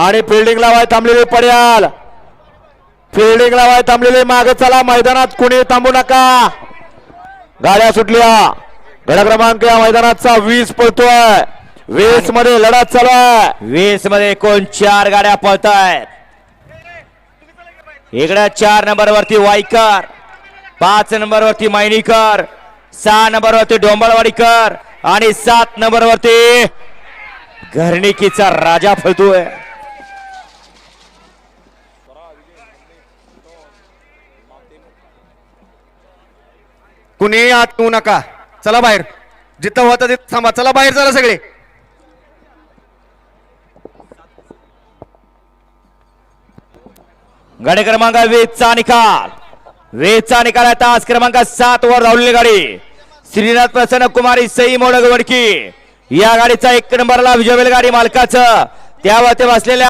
आणि फिल्डिंग लावाय थांबलेली पड्याल. फिल्डिंग लावाय थांबलेले मागे चला मैदानात कुणी थांबू नका. गाड्या सुटल्या. गड क्रमांक या मैदानाचा वीस पळतोय. वीसमध्ये लढत चालू आहे वीसमध्ये एकूण चार गाड्या पळतायत. इकडे चार नंबर वरती वाईकर पाच नंबर वरती मैनीकर सहा नंबर वरती डोंबळवाडीकर आणि सात नंबर वरती घरणिकीचा राजा फळतोय कुणी आत येऊ नका. चला बाहेर. जिथं होतं तिथं थांबा. चला बाहेर चला सगळे. गाडी क्रमांक वेदचा निकाल. वेदचा निकाल आहे तास क्रमांक सात वर धावलेली गाडी. श्रीनाथ प्रसन्न कुमारी सई मोडक वडकी या गाडीचा एक नंबरला विजय गाडी मालकाचं. त्यावर ते बसलेल्या